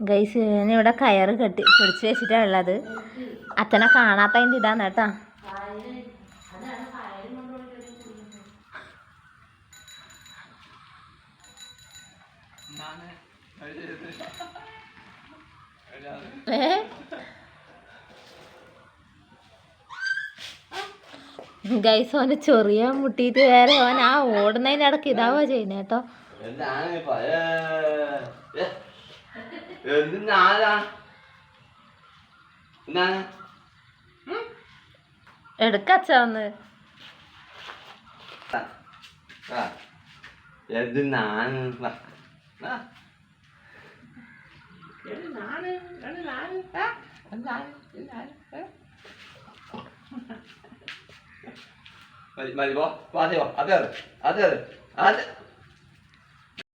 Guys ഇവിടെ കയറ് കെട്ടി പിടിച്ചു വെച്ചിട്ടാണ് ഉള്ളത്. അച്ഛനെ കാണാത്തതിന്റെ ഇതാണ് കേട്ടാ. ഏ? ഗൈസ് ഓന് ചെറിയ മുട്ടിയിട്ട് വേറെ ഓൻ ആ ഓടുന്നതിനിടക്ക് ഇതാവുക ചെയ്യുന്നത് കേട്ടോ. എന്താണ് ഇപ്പൊ? ഏ, ഏ, എന്തിനാലാ? എന്താണ്? എടുക്കച്ച ഒന്ന് ആ, എന്തിനാണ്? വാ, വാ. എന്തിനാണ്? എന്തിനാണ്? ആ, എന്താണ്? എന്താണ്? ഏ? മതി മതി പോ പോ, അതെ പോ അതെ അതെ അതെ അതെ